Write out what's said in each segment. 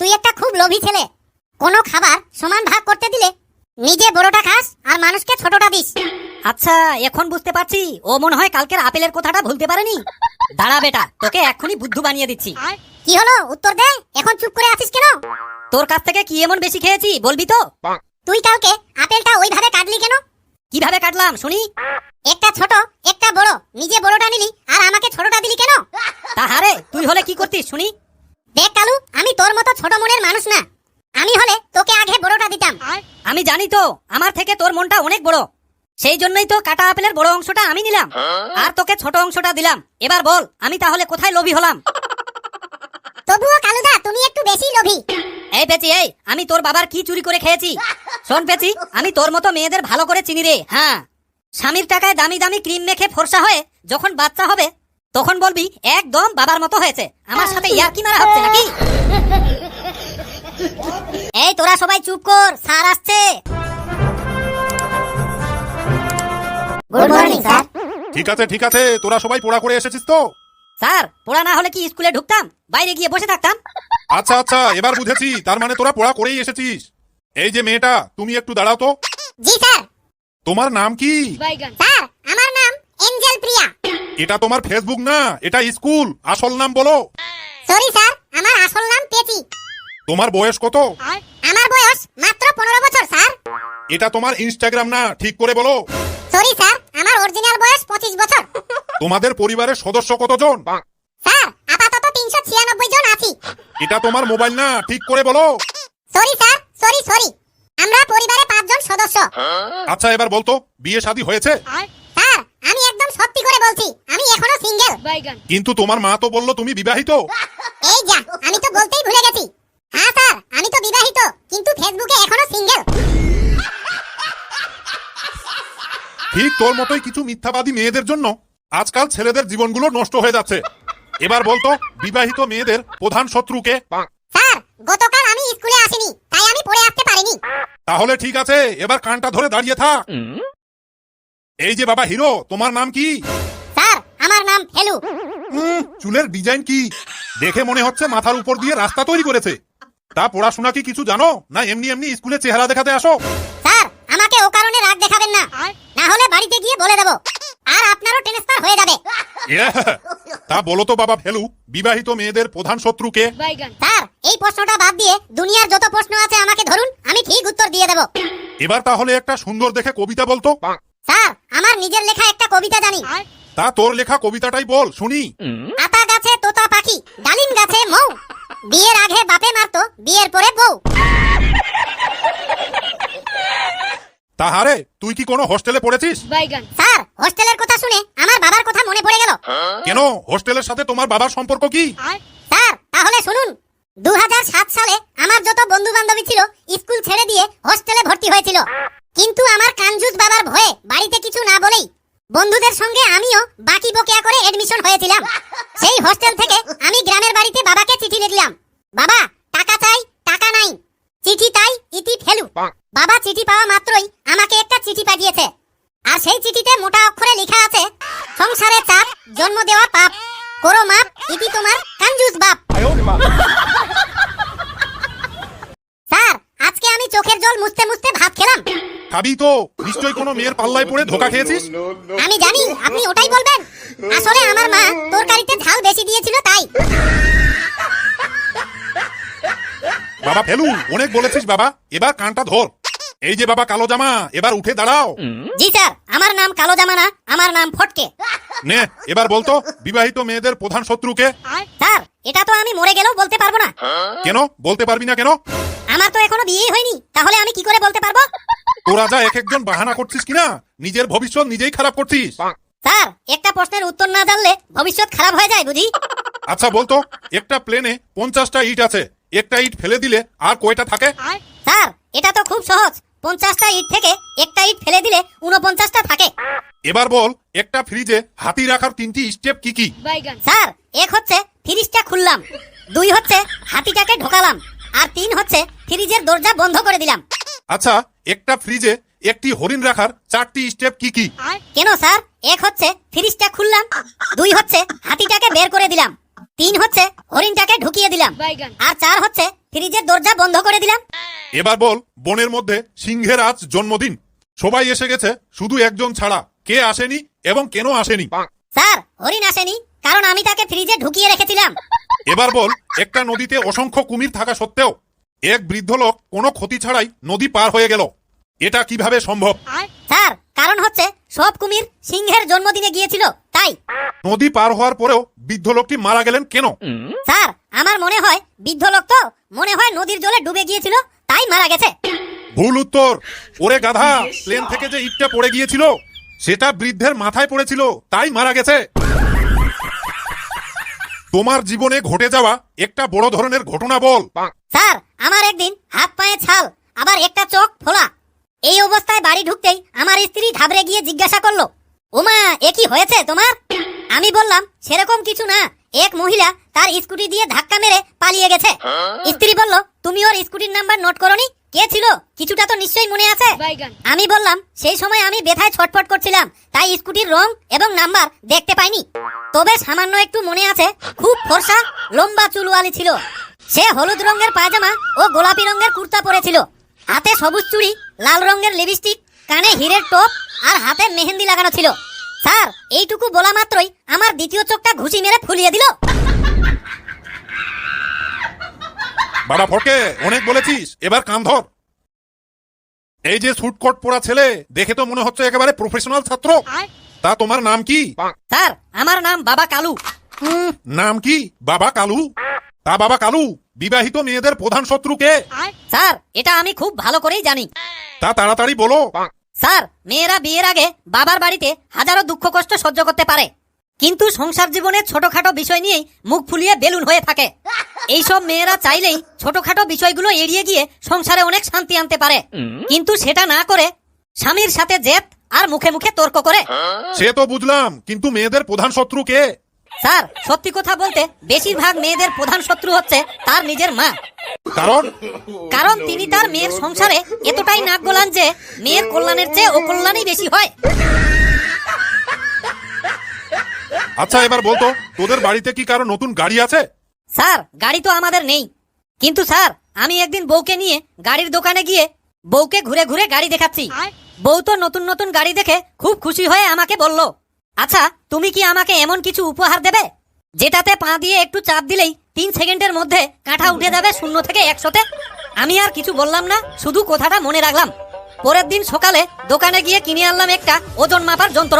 তুই একটা খুব লোভী ছেলে। কোনো খাবার সমান ভাগ করতে দিলে নিজে বড়টা খাস আর মানুষকে ছোটটা দিস। আচ্ছা এখন বুঝতে পারছি। ও মনে হয় কালকের আপেলের কথাটা ভুলতে পারেনি। দাঁড়া বেটা তোকে এক্ষুনি বুদ্ধু বানিয়ে দিচ্ছি। কি হলো? উত্তর দে। এখন চুপ করে আছিস কেন? তোর কাছ থেকে কি এমন বেশি খেয়েছি বলবি তো? তুই কালকে আপেলটা ওইভাবে কাটলি কেন? কীভাবে কাটলাম শুনি? একটা ছোট একটা বড়। নিজে বড়টা নিলি আর আমাকে ছোটটা দিলি কেন? তাহারে তুই হলে কি করতিস শুনি? দেখ কালু আমি তোর মতো ছোট মনের মানুষ না। আমি হলে তোকে আগে বড়টা দিতাম। আমি জানি তো আমার থেকে তোর মনটা অনেক বড়। সেই জন্যই তো কাটা আপেলের বড় অংশটা আমি নিলাম। আর তোকে ছোট অংশটা দিলাম। এবার বল আমি তাহলে কোথায় লোভী হলাম? তবুও কালুদা তুমি একটু বেশি লোভী। এই পেছি এই আমি তোর বাবার কি চুরি করে খেয়েছি? শোন পেছি আমি তোর মতো মেয়েদের ভালো করে চিনি রে হ্যাঁ। স্বামীর টাকায় দামি দামি ক্রিম মেখে ফর্সা হয়ে যখন বাচ্চা হবে তখন বলবি একদম বাবার মতো হয়েছে। আমার সাথে ইয়ার কি মারা হচ্ছে নাকি? এই তোরা সবাই চুপ কর স্যার আসছে। গুড মর্নিং স্যার ঠিক আছে ঠিক আছে তোরা সবাই পড়া করে এসেছিস তো? স্যার পড়া না হলে কি স্কুলে ঢুকতাম? বাইরে গিয়ে বসে থাকতাম? আচ্ছা আচ্ছা এবার বুঝেছি তার মানে তোরা পড়া করেই এসেছিস। এই যে মেয়েটা তুমি একটু দাঁড়াও তো। জি স্যার। তোমার নাম কি? Sir Angel Priya. এটা তোমার ফেসবুক না এটা স্কুল। আসল নাম বলো। সরি স্যার আমার আসল নাম পেচি তোমার বয়স কত? আমার বয়স মাত্র পনেরো বছর স্যার এটা তোমার ইনস্টাগ্রাম না ঠিক করে বলো। সরি স্যার আমার অরিজিনাল বয়স পঁচিশ বছর। তোমাদের পরিবারের সদস্য কতজন? স্যার আপাতত তিনশো ছিয়ানব্বই জন আছি। এটা তোমার মোবাইল না ঠিক করে বলো। সরি স্যার সরি সরি আমরা পরিবারে পাঁচজন সদস্য। আচ্ছা এবার বলতো বিয়ে শাদী হয়েছে স্যার আমি একদম সত্যি করে বলছি আমি এখনও সিঙ্গেল কিন্তু তোমার মা তো বলল তুমি বিবাহিত। এই যা আমি তো বলতেই ভুলে গেছি। হ্যাঁ স্যার আমি তো বিবাহিত কিন্তু ফেসবুকে এখনও সিঙ্গেল। ঠিক তোর মতোই কিছু মিথ্যাবাদী মেয়েদের জন্য আজকাল ছেলেদের জীবনগুলো নষ্ট হয়ে যাচ্ছে। এবার বলতো বিবাহিত মেয়েদের প্রধান শত্রুকে। স্যার গতকাল আমি স্কুলে আসিনি তাই আমি পড়ে আসতে পারিনি। তাহলে ঠিক আছে এবার কানটা ধরে দাঁড়িয়ে থাক। এই যে বাবা হিরো তোমার নাম কি? আমার নাম ফেলু। চুলের ডিজাইন কি? দেখে মনে হচ্ছে মাথার উপর দিয়ে রাস্তা তৈরি করেছে। তা পড়াশোনা কি কিছু জানো? না এমনি এমনি স্কুলে চেহারা দেখাতে আসো। স্যার আমাকে ও কারণে রাগ দেখাবেন না। না হলে বাড়িতে গিয়ে বলে দেব। আর আপনারও ট্রান্সফার হয়ে যাবে। তা বলো তো বাবা ফেলু বিবাহিত মেয়েদের প্রধান শত্রুকে স্যার এই প্রশ্নটা বাদ দিয়ে দুনিয়ার যত প্রশ্ন আছে আমাকে ধরুন আমি ঠিক উত্তর দিয়ে দেব। এবার তাহলে একটা সুন্দর দেখে কবিতা বলতো। স্যার আমার নিজের লেখা একটা কবিতা জানি। তা তোর লেখা কবিতাটাই বল শুনি। আতা গাছে তোতা পাখি ডালিম গাছে মৌ। বিয়ের আগে বাপে মারতো বিয়ের পরে বউ। তাহারে তুই কি কোনো হোস্টেলে পড়েছিস? স্যার হোস্টেলের কথা শুনে আমার বাবার কথা মনে পড়ে গেল। কেন? হোস্টেলের সাথে তোমার বাবার সম্পর্ক কি? স্যার তাহলে শুনুন। দু হাজার সাত সালে আমার যত বন্ধু বান্ধবী ছিল স্কুল ছেড়ে দিয়ে হোস্টেলে ভর্তি হয়েছিল। কিন্তু আমার কানজুস বাবার ভয়ে বাড়িতে কিছু না বলেই বন্ধুদের সঙ্গে আমিও বাকি বকেয়া করে এডমিশন হয়েছিলাম। সেই হোস্টেল থেকে আমি গ্রামের বাড়িতে বাবাকে চিঠি লিখলাম। বাবা টাকা চাই টাকা নাই। চিঠি তাই ইতি ফেলু। বাবা চিঠি পাওয়া মাত্রই আমাকে একটা চিঠি পাঠিয়েছে। আর সেই চিঠিতে মোটা অক্ষরে লেখা আছে সংসারে চাপ জন্ম দেওয়া পাপ। করো মাপ ইতি তোমার কাঞ্জুস বাপ। স্যার আজকে আমি চোখের জল মুছতে মুছতে খাবি তো নিশ্চয়ই কোনো মেয়ের পাল্লায় পড়ে ধোকা খেয়েছিস? আমি জানি আপনি ওটাই বলবেন। আসলে আমার মা তরকারিতে ঝাল বেশি দিয়েছিল তাই। বাবা ফেলু অনেক বলেছিস বাবা। এবার কানটা ধর। এই যে বাবা কালো জামা এবার উঠে দাঁড়াও। জি স্যার আমার নাম কালো জামানা আমার নাম ফটকে। নে এবার বলতো বিবাহিত মেয়েদের প্রধান শত্রুকে। স্যার এটা তো আমি মরে গেলেও বলতে পারব না। কেন? বলতে পারবি না কেন? আমার তো এখনও বিয়ে হয়নি তাহলে আমি কি করে বলতে পারব? তোরা যা এক একজন বাহানা করছিস কিনা? নিজের ভবিষ্যৎ নিজেই খারাপ করছিস। স্যার একটা প্রশ্নের উত্তর না জানলে ভবিষ্যৎ খারাপ হয়ে যায় বুঝি? আচ্ছা বলতো একটা প্লেনে পঞ্চাশটা ইট আছে। একটা ইট ফেলে দিলে আর কয়টা থাকে? স্যার এটা তো খুব সহজ। পঞ্চাশটা ইট থেকে একটা ইট ফেলে দিলে উনপঞ্চাশটা থাকে। এবার বল একটা ফ্রিজে হাতি রাখার তিনটি স্টেপ কি কি? স্যার এক হচ্ছে ফ্রিজটা খুললাম দুই হচ্ছে হাতিটাকে ঢোকালাম আর তিন হচ্ছে ফ্রিজের দরজা বন্ধ করে দিলাম। আচ্ছা একটা ফ্রিজে একটি হরিণ রাখার চারটি স্টেপ কি কি? কেন স্যার? এক হচ্ছে ফ্রিজটা খুললাম দুই হচ্ছে হাতিটাকে বের করে দিলাম তিন হচ্ছে হরিণটাকে ঢুকিয়ে দিলাম আর চার হচ্ছে ফ্রিজের দরজা বন্ধ করে দিলাম। এবার বল বনের মধ্যে সিংহের আজ জন্মদিন। সবাই এসে গেছে শুধু একজন ছাড়া। কে আসেনি এবং কেন আসেনি? স্যার হরিণ আসেনি কারণ আমি তাকে ফ্রিজে ঢুকিয়ে রেখেছিলাম। এবার বল একটা নদীতে অসংখ্য কুমির থাকা সত্ত্বেও এক বৃদ্ধ লোক কোনো ক্ষতি ছাড়াই নদী পার হয়ে গেল। এটা কীভাবে সম্ভব? স্যার কারণ হচ্ছে সব কুমির সিংহের জন্মদিনে গিয়েছিল তাই। নদী পার হওয়ার পরেও বৃদ্ধ লোকটি মারা গেলেন কেন? স্যার আমার মনে হয় বৃদ্ধ লোক তো মনে হয় নদীর জলে ডুবে গিয়েছিল তাই মারা গেছে। ভুল উত্তর। ওরে গাধা প্লেন থেকে যে ইটটা পড়ে গিয়েছিল সেটা বৃদ্ধের মাথায় পড়েছিল তাই মারা গেছে। তোমার জীবনে ঘটে যাওয়া একটা বড় ধরনের ঘটনা বল। স্যার আমার একদিন হাত পায়ে ছাল আবার একটা চোখ ফোলা। এই অবস্থায় বাড়ি ঢুকতেই আমার স্ত্রী ঘাবড়ে গিয়ে জিজ্ঞাসা করল ওমা এ কি হয়েছে তোমার? আমি বললাম সেরকম কিছু না। এক মহিলা তার স্কুটি দিয়ে ধাক্কা মেরে পালিয়ে গেছে। স্ত্রী বলল তুমি ওর স্কুটির নাম্বার নোট করনি? কে ছিল? কিছুটা তো নিশ্চয়ই মনে আছে? আমি বললাম সেই সময় আমি বেথায় ছটফট করছিলাম তাই স্কুটির রং এবং নাম্বার দেখতে পাইনি। তবে সামান্য একটু মনে আছে খুব ফর্সা লম্বা চুলওয়ালি ছিল। সে হলুদ রঙের পায়জামা ও গোলাপি রঙের কুর্তা পরেছিল। হাতে সবুজ চুড়ি লাল রঙের লিপস্টিক কানে হিরের টপ আর হাতে মেহেন্দি লাগানো ছিল। স্যার এইটুকু বলা মাত্রই আমার দ্বিতীয় চোখটা ঘুষি মেরে ফুলিয়ে দিল। বাবা ফটকে অনেক বলেছিস এবার কান ধর। এই যে স্যুট কোট পরা ছেলে দেখে তো মনে হচ্ছে একেবারে প্রফেশনাল ছাত্র। তা তোমার নাম কি? স্যার আমার নাম বাবা কালু। নাম কি? বাবা কালু? তা বাবা কালু বিবাহিত মেয়েদের প্রধান শত্রু কে? স্যার এটা আমি খুব ভালো করেই জানি। তা তাড়াতাড়ি বলো। স্যার মেয়েরা বিয়ের আগে বাবার বাড়িতে হাজারো দুঃখ কষ্ট সহ্য করতে পারে। কিন্তু সংসার জীবনের ছোটখাটো বিষয় নিয়েই মুখ ফুলিয়ে বেলুন হয়ে থাকে। এইসব মেয়েরা চাইলেই ছোটখাটো বিষয়গুলো এড়িয়ে গিয়ে সংসারে অনেক শান্তি আনতে পারে। কিন্তু সেটা না করে স্বামীর সাথে জেদ আর মুখে মুখে তর্ক করে। সে তো বুঝলাম কিন্তু মেয়েদের প্রধান শত্রু কে? স্যার সত্যি কথা বলতে বেশিরভাগ মেয়েদের প্রধান শত্রু হচ্ছে তার নিজের মা। কারণ? কারণ তিনি তার মেয়ের সংসারে এতটাই নাক গলান যে মেয়ের কল্যাণের চেয়ে অকল্যাণই বেশি হয়। আচ্ছা এবার বলতো তোদের বাড়িতে কি কারও নতুন গাড়ি আছে? স্যার গাড়ি তো আমাদের নেই। কিন্তু স্যার আমি একদিন বউকে নিয়ে গাড়ির দোকানে গিয়ে বউকে ঘুরে ঘুরে গাড়ি দেখাচ্ছি। বউ তো নতুন নতুন গাড়ি দেখে খুব খুশি হয়ে আমাকে বলল আচ্ছা তুমি কি আমাকে এমন কিছু উপহার দেবে? যেটাতে পা দিয়ে একটু চাপ দিলেই তিন সেকেন্ডের মধ্যে কাঁঠা উঠে যাবে শূন্য থেকে একশোতে? আমি আর কিছু বললাম না শুধু কথাটা মনে রাখলাম। পরের দিন সকালে দোকানে গিয়ে কিনে আনলাম একটা ওজন মাপার যন্ত্র।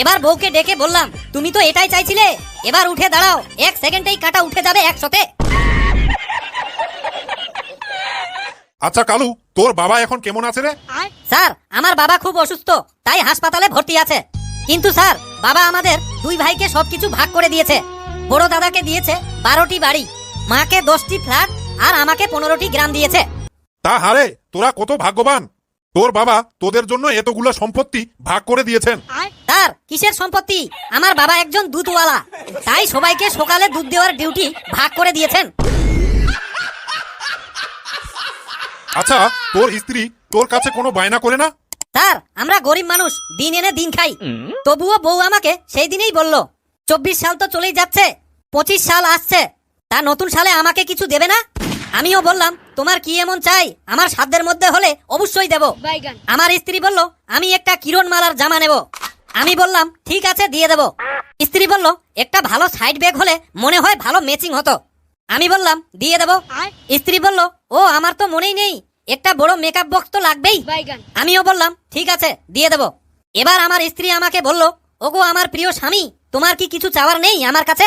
এবার বউকে ডেকে বললাম তুমি তো এটাই চাইছিলে? এবার উঠে দাঁড়াও এক সেকেন্ডেই কাটা উঠে যাবে একশোতে। আচ্ছা কালু তোর বাবা এখন কেমন আছে রে? স্যার আমার বাবা খুব অসুস্থ তাই হাসপাতালে ভর্তি আছে। কিন্তু স্যার বাবা আমাদের দুই ভাইকে সবকিছু ভাগ করে দিয়েছে। বড় দাদাকে দিয়েছে বারোটি বাড়ি মাকে দশটি ফ্ল্যাট আর আমাকে পনেরোটি গ্রাম দিয়েছে। তা হারে তোরা কত ভাগ্যবান। তোর বাবা তোদের জন্য এতগুলো সম্পত্তি ভাগ করে দিয়েছেন। স্যার কিসের সম্পত্তি? আমার বাবা একজন দুধওয়ালা। তাই সবাইকে সকালে দুধ দেওয়ার ডিউটি ভাগ করে দিয়েছেন। আচ্ছা তোর স্ত্রী তোর কাছে কোনো বায়না করে না? স্যার আমরা গরিব মানুষ দিন এনে দিন খাই। তবুও বউ আমাকে সেই দিনেই বলল চব্বিশ সাল তো চলেই যাচ্ছে পঁচিশ সাল আসছে তা নতুন সালে আমাকে কিছু দেবে না? আমিও বললাম তোমার কি এমন চাই? আমার সাধ্যের মধ্যে হলে অবশ্যই দেব। আমার স্ত্রী বলল আমি একটা কিরণ মালার জামা নেব। আমি বললাম ঠিক আছে দিয়ে দেব। স্ত্রী বলল একটা ভালো সাইড ব্যাগ হলে মনে হয় ভালো ম্যাচিং হতো। আমি বললাম দিয়ে দেব। স্ত্রী বলল ও আমার তো মনেই নেই। একটা বড় মেকআপ বক্স তো লাগবেই। আমিও বললাম ঠিক আছে দিয়ে দেব। এবার আমার স্ত্রী আমাকে বলল ওগো আমার প্রিয় স্বামী তোমার কি কিছু চাওয়ার নেই আমার কাছে?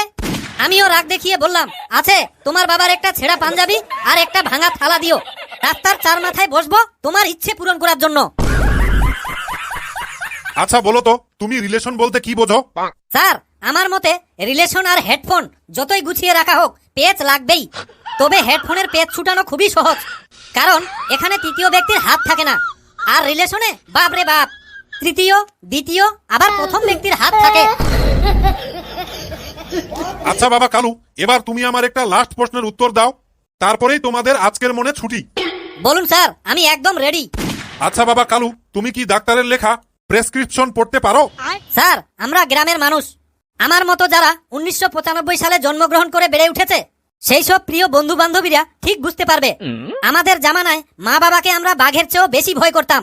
আমিও রাগ দেখিয়ে বললাম আছে তোমার বাবার একটা ছেঁড়া পাঞ্জাবি আর একটা ভাঙা থালা দিও। রাস্তার চার মাথায় বসবো তোমার ইচ্ছে পূরণ করার জন্য। আচ্ছা বলো তো তুমি রিলেশন বলতে কি বোঝো? স্যার আমার মতে রিলেশন আর হেডফোন যতই গুছিয়ে রাখা হোক পেচ লাগবেই। তবে হেডফোনের পেচ ছুটানো খুবই সহজ। কারণ এখানে তৃতীয় ব্যক্তির হাত থাকে না। আর রিলেশনে বাপ রে বাপ। তৃতীয় দ্বিতীয় আবার প্রথম ব্যক্তির হাত থাকে। আচ্ছা বাবা কালু এবার তুমি আমার একটা লাস্ট প্রশ্নের উত্তর দাও। তারপরেই তোমাদের আজকের মনে ছুটি। বলুন স্যার আমি একদম রেডি আচ্ছা বাবা কালু তুমি কি ডাক্তারের লেখা প্রেসক্রিপশন পড়তে পারো? স্যার আমরা গ্রামের মানুষ। আমার মতো যারা উনিশশো পঁচানব্বই সালে জন্মগ্রহণ করে বেড়ে উঠেছে সেই সব প্রিয় বন্ধু বান্ধবীরা ঠিক বুঝতে পারবে। আমাদের জামানায় মা বাবাকে আমরা বাঘের চেয়েও বেশি ভয় করতাম।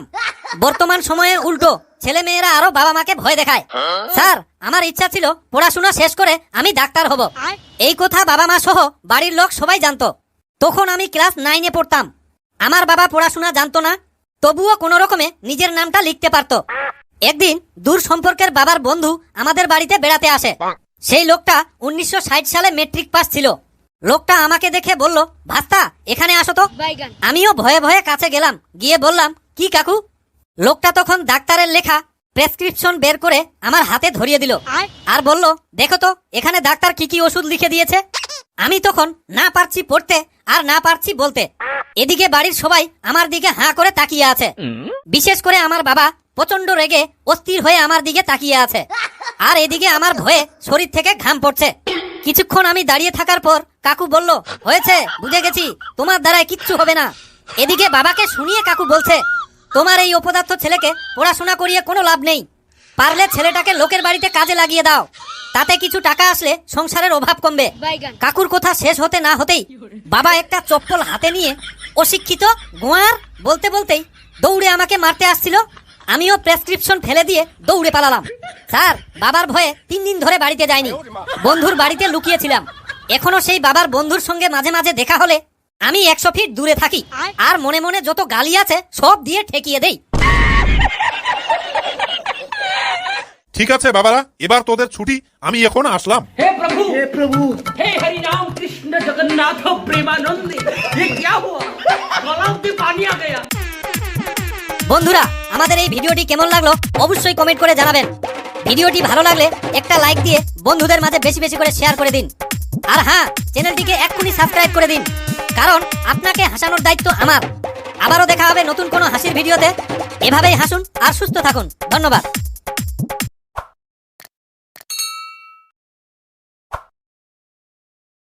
বর্তমান সময়ে উল্টো ছেলে মেয়েরা আরও বাবা মাকে ভয় দেখায়। স্যার আমার ইচ্ছা ছিল পড়াশোনা শেষ করে আমি ডাক্তার হব। এই কথা বাবা মা সহ বাড়ির লোক সবাই জানতো। তখন আমি ক্লাস নাইনে পড়তাম। আমার বাবা পড়াশোনা জানতো না তবুও কোনো রকমে নিজের নামটা লিখতে পারতো। একদিন দূর সম্পর্কের বাবার বন্ধু আমাদের বাড়িতে বেড়াতে আসে। সেই লোকটা উনিশশো ষাট সালে মেট্রিক পাস ছিল। লোকটা আমাকে দেখে বলল ভাস্তা এখানে আসো তো। আমিও ভয়ে ভয়ে কাছে গেলাম গিয়ে বললাম কি কাকু? লোকটা তখন ডাক্তারের লেখা প্রেসক্রিপশন বের করে আমার হাতে ধরিয়ে দিল। আর? বলল দেখো তো এখানে ডাক্তার কি কি ওষুধ লিখে দিয়েছে? আমি তখন না পারছি পড়তে আর না পারছি বলতে। এদিকে বাড়ির সবাই আমার দিকে হাঁ করে তাকিয়ে আছে। বিশেষ করে আমার বাবা প্রচণ্ড রেগে অস্থির হয়ে আমার দিকে তাকিয়ে আছে। আর এদিকে আমার ভয়ে শরীর থেকে ঘাম পড়ছে। কিছুক্ষণ আমি দাঁড়িয়ে থাকার পর কাকু বলল হয়েছে বুঝে গেছি তোমার দ্বারায় কিচ্ছু হবে না। এদিকে বাবাকে শুনিয়ে কাকু বলছে তোমার এই অপদার্থ ছেলেকে পড়াশোনা করিয়ে কোনো লাভ নেই। পারলে ছেলেটাকে লোকের বাড়িতে কাজে লাগিয়ে দাও। তাতে কিছু টাকা আসলে সংসারের অভাব কমবে। কাকুর কথা শেষ হতে না হতেই বাবা একটা চপ্পল হাতে নিয়ে অশিক্ষিত গোয়ার বলতে বলতেই দৌড়ে আমাকে মারতে আসছিল। আমিও প্রেসক্রিপশন ফেলে দিয়ে দৌড়ে পালালাম স্যার বাবার ভয়ে তিন দিন ধরে বাড়িতে যাইনি বন্ধুর বাড়িতে লুকিয়েছিলাম এখনো সেই বাবার বন্ধুর সঙ্গে মাঝে মাঝে দেখা হলে আমি একশো ফিট দূরে থাকি আর মনে মনে যত গালি আছে সব দিয়ে ঠেকিয়ে দেই ঠিক আছে বাবারা এবার তোদের ছুটি আমি এখন আসলাম हे प्रभु हे प्रभु हे हरि राम कृष्ण जगन्नाथ प्रेमानंद ये क्या हुआ गलाव में पानी आ गया বন্ধুরা আমাদের এই ভিডিওটি কেমন লাগল অবশ্যই কমেন্ট করে জানাবেন। ভিডিওটি ভালো লাগলে একটা লাইক দিয়ে বন্ধুদের মাঝে বেশি বেশি করে শেয়ার করে দিন। আর হ্যাঁ চ্যানেলটিকে এক্ষুনি সাবস্ক্রাইব করে দিন। কারণ আপনাকে হাসানোর দায়িত্ব আমার। আবারও দেখা হবে নতুন কোনো হাসির ভিডিওতে। এভাবেই হাসুন আর সুস্থ থাকুন। ধন্যবাদ।